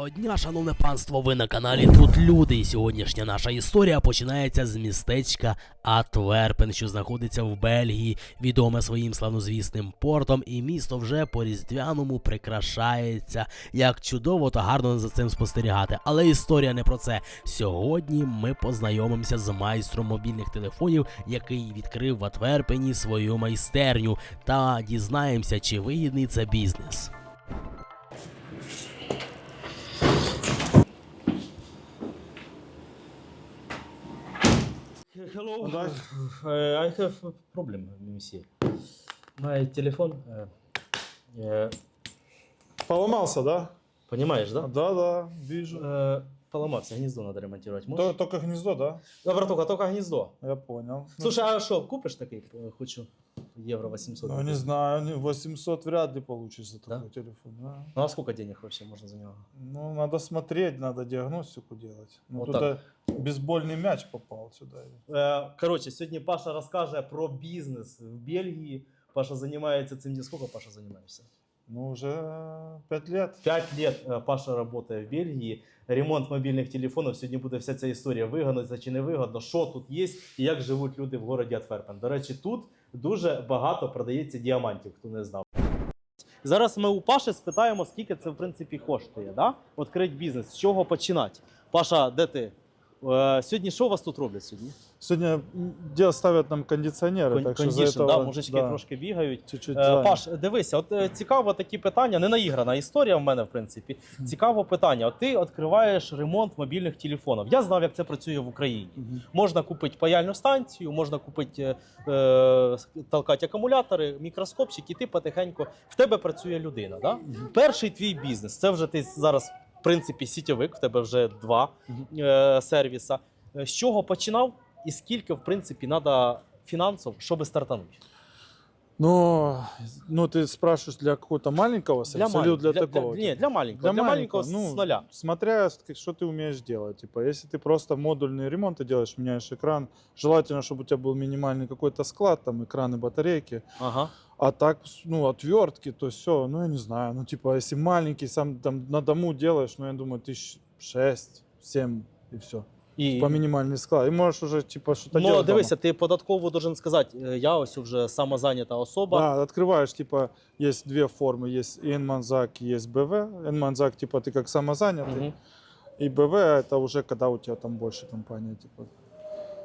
Доброго дня, шановне панство. Ви на каналі Тут Люди. І сьогоднішня наша історія починається з містечка Атверпен, що знаходиться в Бельгії, відоме своїм славнозвісним портом, і місто вже по різдвяному прикрашається. Як чудово та гарно за цим спостерігати. Але історія не про це. Сьогодні ми познайомимося з майстром мобільних телефонів, який відкрив в Атверпені свою майстерню, та дізнаємося, чи вигідний це бізнес. Hello. Да. Uh, I have a problem, monsieur. My телефон, uh, uh, Поломался, да? понимаешь, да? Да, да, вижу. Uh, поломался, гнездо надо ремонтировать. Можешь? Только гнездо, да? Добре, только, только гнездо. Я понял. Слушай, а что, купишь такой? Э, Хочу евро 800. Ну, не знаю, не- 800 вряд ли получишь за Да? такой телефон. Да? Ну а сколько денег вообще можно за него? Ну, надо смотреть, надо диагностику делать. Ну, Вот туда бейсбольный мяч попал сюда. Е, Коротше, сьогодні Паша розкаже про бізнес в Бельгії. Паша займається цим. Сколько Паша займаєшся? Ну, уже 5 лет. Пять лет е, Паша працює в Бельгії. Ремонт мобільних телефонів. Сьогодні буде вся ця історія вигодно це чи не вигодно, що тут є і як живуть люди в городі Атверпен. До речі, тут дуже багато продається діамантів, хто не знав. Зараз ми у Паші спитаємо, скільки це в принципі коштує. Да? Відкрити бізнес, з чого починати. Паша, де ти? Е, сьогодні що у вас тут роблять сьогодні? Сегодня м, дел ставят нам кондиционеры, Кон- так за кондішн, этого да, мужички да, трошки бігають. чуть-чуть Е. Паш, дивися, от е, цікаво такі питання, не наіграна історія в мене, в принципі. Цікаво питання. От ти відкриваєш ремонт мобільних телефонів. Я знав, як це працює в Україні. Мгм. Можна купити паяльну станцію, можна купити е, е, толкати акумулятори, мікроскопчик, і ти потихеньку в тебе працює людина. Да? Перший твій бізнес. Це вже ти зараз, в принципі, сітєвик, в тебе вже два Мгм. е, сервіса. Е, З чого починав і скільки, в принципі, треба фінансів, щоб стартанути? Но, ну, ты спрашиваешь для какого-то маленького сервиса или малень- для, такого? Для, ні, для маленького. Для, маленького, ну, з нуля. Смотря, с- как- что ты умеешь делать. Типа, если ты просто модульные ремонты делаешь, меняешь экран, желательно, чтобы у тебя был минимальный какой-то склад, там, экраны, батарейки. Ага. А так, ну, отвертки, то все, ну, я не знаю. Ну, типа, если маленький, сам там на дому делаешь, ну, я думаю, тысяч шесть, семь и все. І... По типа, мінімальний склад. И можешь уже, типа что-то Ну, дивися, а ты податково должен сказать, э, я ось уже самозайнята особа. Да, открываешь типа есть две формы, есть N-Manzac, є БВ. N-Manzac, типу, ти як самозайнятий. Угу. І БВ це вже коли у тебя там больше компанія, типа.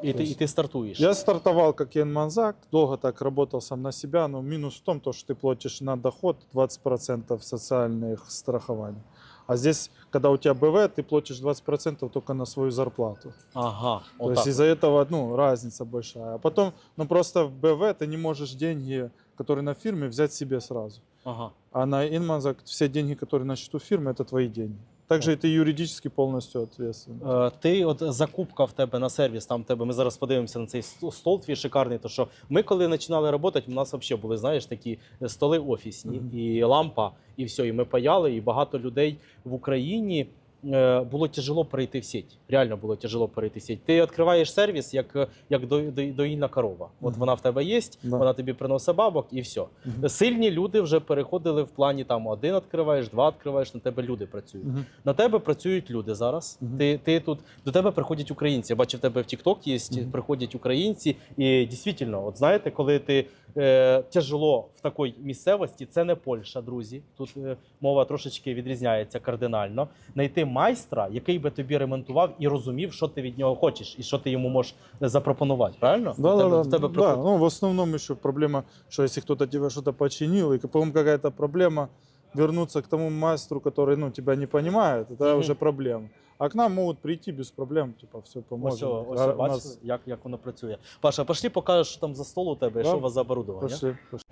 І, то ти, і есть ти стартуєш. Я стартовал как Янманзак, долго так работал сам на себя, но минус в том, то, что ты платишь на доход 20% социальных страхований. А здесь, когда у тебя БВ, ты платишь 20% только на свою зарплату. Ага. То Отак. есть из-за этого ну, разница большая. А потом, ну просто в БВ ты не можешь деньги, которые на фирме, взять себе сразу. Ага. А на Инманзак все деньги, которые на счету фирмы, это твои деньги. Также і ти юридично повністю відповідальний. Е, Ти от закупка в тебе на сервіс, там в тебе. Ми зараз подивимося на цей стол твій шикарний. То що ми, коли починали працювати, у нас взагалі були, знаєш, такі столи офісні, Мгм. і лампа, і все. І ми паяли, і багато людей в Україні. Е, Було тяжело перейти в сеть. Реально було тяжело перейти в сеть. Ти відкриваєш сервіс як, як до, до, доїльна корова. От Мгм. вона в тебе є, Да. вона тобі приносить бабок і все. Мгм. Сильні люди вже переходили в плані там один відкриваєш, два відкриваєш, на тебе люди працюють. Мгм. На тебе працюють люди зараз. Мгм. Ти, ти тут до тебе приходять українці. Я бачив, в тебе в TikTok є, Мгм. приходять українці. І дійсно, от знаєте, коли ти е, тяжело в такій місцевості, це не Польща, друзі. Тут е, мова трошечки відрізняється кардинально. Найти майстра, який би тобі ремонтував і розумів, що ти від нього хочеш, і що ти йому можеш запропонувати. Правильно? Да, тебе- да. в тебе да. Ну, в основном еще проблема, что если кто-то тебе что-то починил, и потом какая-то проблема, вернуться к тому мастеру, который ну, тебя не это Мгм. уже проблема. А к нам могут прийти без проблем, типа, все Ось, поможем. ось А у бачиш, нас- як, як воно працює. Паша, пошли покажеш, що там за стол у тебе, і Да. що у вас за оборудовання. Пошли, пошли.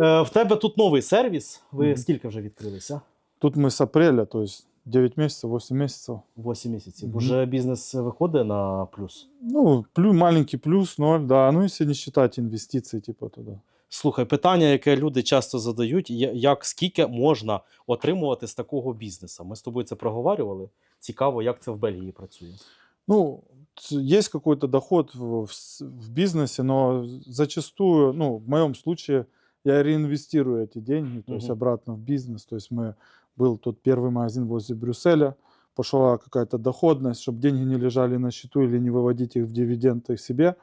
Е, в тебе тут новий сервіс. Ви Мгм. скільки вже відкрилися? Тут мы с апреля, то есть 9 месяцев, 8 месяцев. 8 місяців. Мгм. Уже бізнес виходить на плюс. Ну, плюс, маленький плюс, ноль, да. Ну, если не считать инвестиции, типа, туда. Слухай, питання, яке люди часто задають: я- як скільки можна отримувати з такого бізнесу? Ми з тобою це проговорювали. Цікаво, як це в Бельгії працює. Ну, ц- есть какой-то доход в, в с- в бизнесе, но зачастую, ну, в моем случае, я реинвестирую эти деньги, то есть Мгм. обратно в бизнес. То есть мы был тут первый магазин возле Брюсселя, пошла какая-то доходность, чтобы деньги не лежали на счету или не выводить их в дивиденды себе.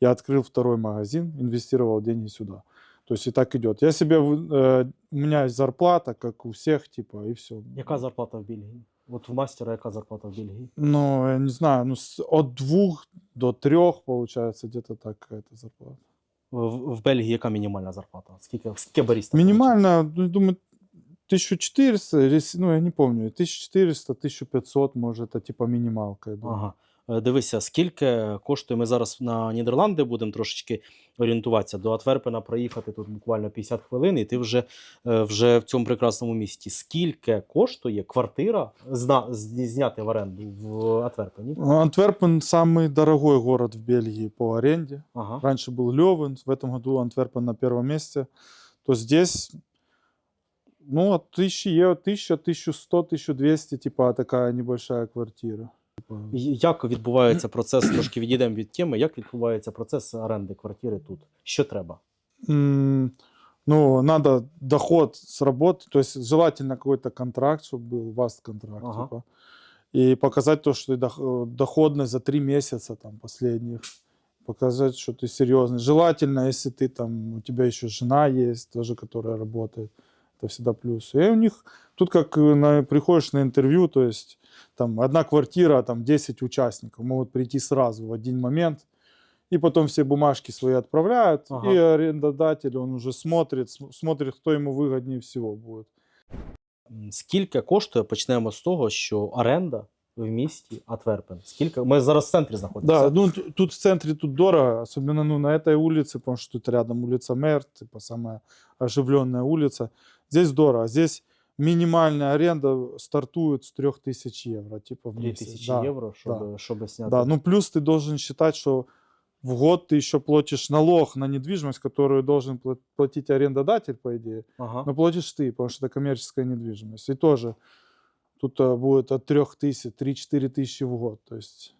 Я открыл второй магазин, инвестировал деньги сюда. То есть и так идет. Я себе, в- э, у меня есть зарплата, как у всех, типа, и все. Яка зарплата в Бельгії? От в мастера яка зарплата в Бельгії? Ну, я не знаю, ну, с- от двух до трех, получается, где-то так какая-то зарплата. В, в Бельгії яка мінімальна зарплата? Скільки, скільки баріста? Минимально, ну, думаю, 1400, или ну, я не помню, 1400, 1500, может, это типа минималка, я думаю. Ага. Е, Дивися, скільки коштує, ми зараз на Нідерланди будемо трошечки орієнтуватися. До Атверпена проїхати тут буквально 50 хвилин, і ти вже, е, вже в цьому прекрасному місті. Скільки коштує квартира зна, з- зняти в оренду в Атверпені? Ну, Антверпен самый дорогой город в Бельгии по аренде. Ага. Раньше был Левен, в этом году Антверпен на первом месте. То здесь, ну, от 1000 евро, 1000, 1100, 1200, типа такая небольшая квартира. І Як відбувається процес, трошки відійдемо від теми, як відбувається процес оренди квартири тут? Що треба? М, Ну, надо доход с работы, то есть желательно какой-то контракт, чтобы был, васт контракт, Ага. типа. И показать то, что ты дох- э, доходность за три месяца там последних. Показать, что ты серьезный. Желательно, если ты там, у тебя еще жена есть, тоже, которая работает. Это всегда плюс. И у них тут как э, на, приходишь на интервью, то есть там одна квартира, там 10 участников могут прийти сразу в один момент. И потом все бумажки свои отправляют, Ага. и арендодатель, он уже смотрит, см- смотрит, кто ему выгоднее всего будет. М, Скільки коштує? Почнемо з того, що оренда в місті Атверпен. Скільки? Ми зараз в центрі знаходимося. Да, ну т- тут в центре тут дорого, особенно ну, на этой улице, потому что тут рядом улица Мэр, типа самая оживленная улица. Здесь дорого. Здесь минимальная аренда стартует с 3000 евро, типа в месяц. 3000 да. євро, щоб, щоб зняти. Да, ну плюс ты должен считать, что в год ты еще платишь налог на недвижимость, которую должен пла- платить арендодатель, по идее. Ага. Но платишь ты, потому что это коммерческая недвижимость. И тоже тут а, будет от 3 тысяч, 3-4 тысячи в год. То есть...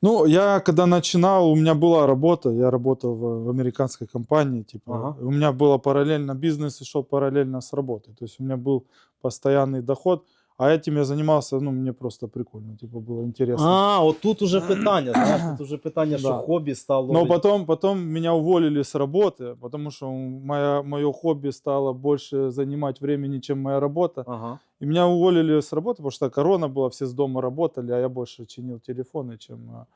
Ну, я когда начинал, у меня была работа, я работал в, в американской компании, типа, Ага. у меня было параллельно бизнес и шел параллельно с работой. То есть у меня был постоянный доход, а этим я занимался, ну, мне просто прикольно, типа, было интересно. А, от тут уже питання. Знаєш, тут уже питання, що Да. хобі стало. Но потом, потом меня уволили с работы, потому что моя, мое хобби стало больше занимать времени, чем моя работа. Ага. И меня уволили с работы, потому что корона была, все с дома работали, а я больше чинил телефоны, чем...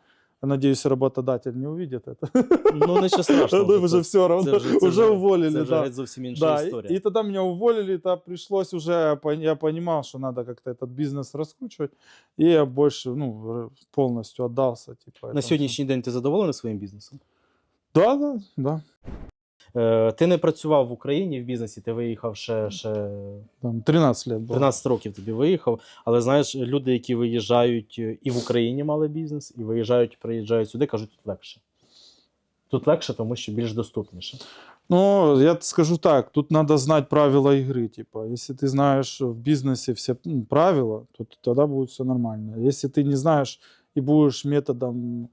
а, я Надеюсь, работодатель не увидит это. Ну, нічого страшного. Ну, вже уже це- все равно, це вже- це уже вже- уволили, Це вже да. геть зовсім інша Да, и, історія. и тогда меня уволили, то пришлось уже, я пон- я понимал, что надо как-то этот бизнес раскручивать, и я больше, ну, р- полностью отдался. Типа, На этому сьогоднішній день ти задоволений своїм бізнесом? всему. Да, да, да. Е, ти не працював в Україні в бізнесі, ти виїхав ще, ще Там 13 лет было. 13 років тобі виїхав. Але знаєш, люди, які виїжджають е, і в Україні мали бізнес, і виїжджають, приїжджають сюди, кажуть, тут легше. Тут легше, тому що більш доступніше. Ну, я т- скажу так, тут надо знать правила игры. Типа, если ты знаешь в бизнесе все ну, правила, то т- тогда будет все нормально. Если ты не знаешь и будешь методом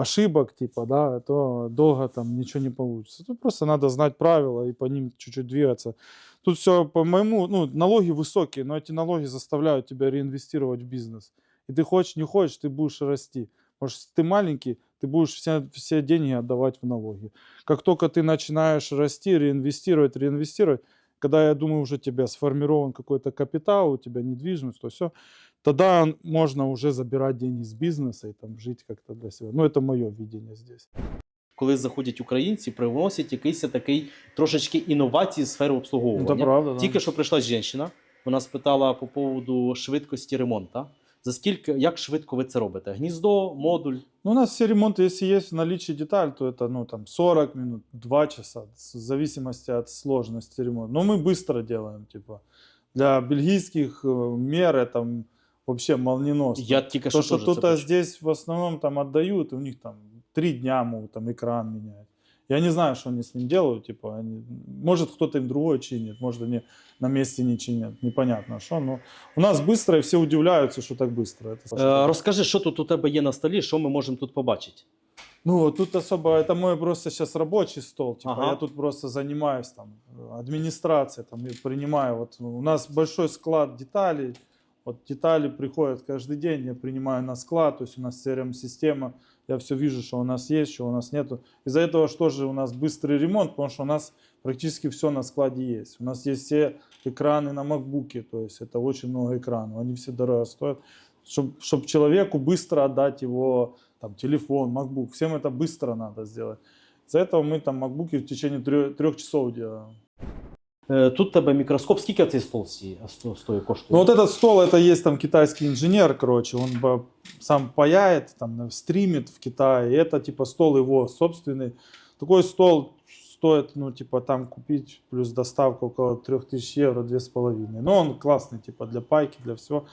ошибок, типа, да, то долго там ничего не получится. Тут просто надо знать правила и по ним чуть-чуть двигаться. Тут все, по-моему, ну, налоги высокие, но эти налоги заставляют тебя реинвестировать в бизнес. И ты хочешь, не хочешь, ты будешь расти. Может, ты маленький, ты будешь все, все деньги отдавать в налоги как только ты начинаешь расти, реинвестировать, реинвестировать, когда, я думаю, уже тебе тебя сформирован какой-то капитал, у тебя недвижимость, то все, тогда можно уже забирать деньги с бизнеса и там жить как-то для себя. Ну, это мое видение здесь. Коли заходять українці, привносять якийсь такий трошечки інновації з сфери обслуговування. правда, Тільки що прийшла жінка, вона спитала по поводу швидкості ремонту. За скільки, як швидко ви це робите? Гніздо, модуль. Ну, у нас все ремонты, если есть в наличии деталь, то это, ну, там, 40 минут, 2 часа, с- в зависимости от сложности ремонта. Но мы быстро делаем, типа. Для бельгийских э, мер это вообще молниеносно. Я тільки що То, что теж це тут а почув. здесь в основном там отдают, у них там три дня могут там экран менять. Я не знаю, что они с ним делают, типа, они, может кто-то им другой чинит, может они на месте не чинят, непонятно что, но у нас быстро, и все удивляются, что так быстро. Это Е, розкажи, що тут у тебе є на столі, що ми можемо тут побачити? Ну, тут особо, это мой просто сейчас рабочий стол, типа, Ага. я тут просто занимаюсь там администрацией, там, и принимаю, вот у нас большой склад деталей, вот детали приходят каждый день, я принимаю на склад, то есть у нас CRM-система, я все вижу, что у нас есть, что у нас нету. Из-за этого что же у нас быстрый ремонт, потому что у нас практически все на складе есть. У нас есть все экраны на макбуке, то есть это очень много экранов, они все дорого стоят. Чтобы человеку быстро отдать его там, телефон, макбук, всем это быстро надо сделать. Из-за этого мы там макбуки в течение трех часов делаем. Е, Тут в тебе мікроскоп. Скільки цей стол сі- сто- стоїть коштує? Ну вот этот стол, это есть там китайский инженер, короче, он ба- сам паяет, там стримит в Китае, и это типа стол его собственный. Такой стол стоит, ну типа там купить плюс доставка около 3000 евро, две с половиной. Но он классный, типа для пайки, для всего.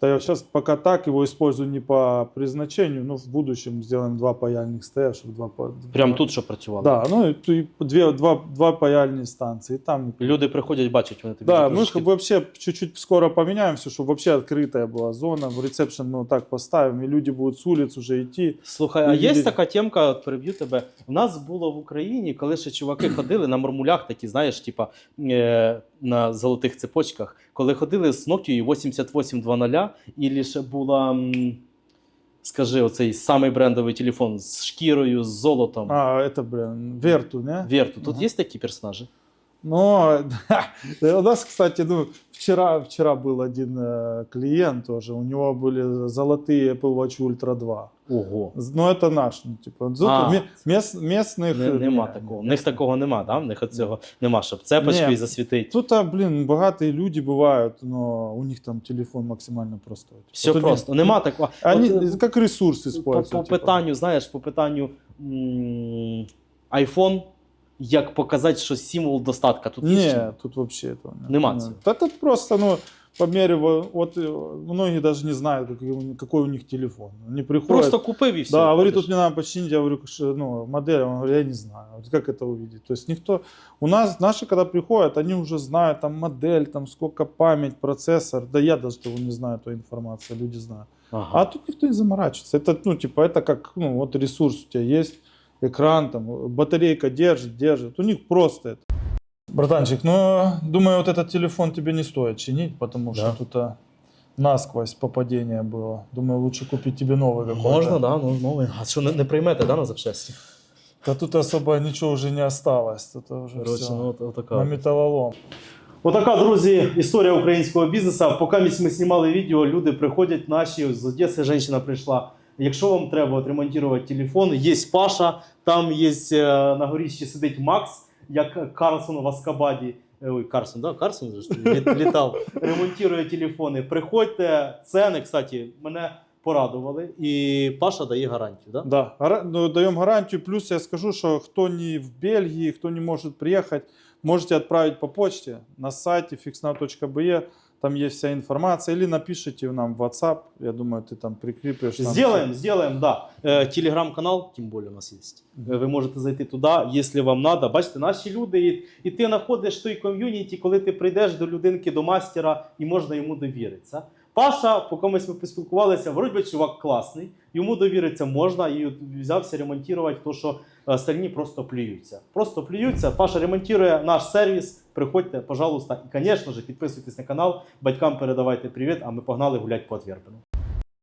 Да я сейчас пока так его использую не по призначению, но в будущем сделаем два паяльных стоя, чтобы два... па- Прям тут що працювало. Да, ну и, ту- и две, два, два паяльные станции, и там Люди приходять, бачать, вони тобі да, мы трошечки- как бы вообще чуть-чуть скоро поменяем все, чтобы вообще открытая была зона. В ресепшн мы вот так поставим, и люди будут с улиц уже идти. Слухай, а Люди- є така темка, от переб'ю тебе. У нас було в Україні, коли ще чуваки ходили на мармулях, такі, знаєш, типа е, на золотих цепочках, коли ходили з Nokia 8820, і лише була, скажи, оцей самий брендовий телефон з шкірою, з золотом. А, это, блин, Верту, не? Верту. Тут Ага. є такі персонажі? Но да, у нас, кстати, ну, вчера, вчера был один э, клиент тоже, у него были золотые Apple Watch Ultra 2. Ого. Но это наш, ну, типа, тут А. ме- мест, местных... Не, э, нема не, такого. В не. них такого нема, да? В них цього нема, щоб цепочкою Ні. засвітить. Тут, а, блин, богатые люди бывают, но у них там телефон максимально простой. Все Вот у них- просто. Нема такого. Они От, е, как ресурс по, используют. по типа. питанню, знаєш, по питанню м, iPhone, як показати, що символ достатка тут є. чи ні? Не, тут вообще этого нет. Нема Нет. цього. Да тут просто, ну, по мере, во- вот э, многие даже не знают, какой, у них- какой у них телефон. Они приходят, Просто купив і все. да, говорит, ходиш. тут мне надо починить, я говорю, что, ну, модель, он говорит, я не знаю, вот как это увидеть. То есть никто, у нас, наши, когда приходят, они уже знают, там, модель, там, сколько память, процессор, да я даже того не знаю, той информации, люди знают. Ага. А тут никто не заморачивается. Это, ну, типа, это как, ну, вот ресурс у тебя есть, экран, там, батарейка держит, держит. У них просто это. Братанчик, ну, думаю, вот этот телефон тебе не стоит чинить, потому что Да. тут а, насквозь попадение было. Думаю, лучше купить тебе новый какой-то. Можна, да, ну, новий. А що не, не приймете, да, на запчасті? Да тут особо ничего уже не осталось. Тут уже Коротше, всё. ну, от, от така. На металлолом. Отака, друзі, історія українського бізнесу. Поки ми знімали відео, люди приходять наші, з Одеси жінка прийшла. Якщо вам треба відремонтувати телефон, є Паша, там є е, на горіщі сидить Макс, як Карлсон в Аскабаді. Е, Ой, Карсон, да? Карсон же літав, ремонтує телефони. Приходьте, ціни, кстати, мене порадували. І Паша дає гарантію. Да? Да, гара- ну, даем гарантию. Плюс я скажу, что кто не в Бельгии, кто не может приехать, можете отправить по почте на сайте fixnow.be. Там есть вся информация. Или напишите нам в WhatsApp. Я думаю, ты там прикрепишь. нам Сделаем, сделаем, да. Е, Телеграм-канал, тим більше у нас є. Е, Ви можете зайти туди, якщо вам треба. Бачите, наші люди, і, і ти знаходиш той ком'юніті, коли ти прийдеш до людинки, до мастера, і можна йому довіритися. Паша, поки ми поспілкувалися, вроді чувак класний, йому довіритися можна, і взявся ремонтувати то, що остальні просто плюються. Просто плюються. Паша ремонтує наш сервіс. Приходьте, пожалуйста, і, звісно ж, підписуйтесь на канал, батькам передавайте привіт, а ми погнали гуляти по Отверпену.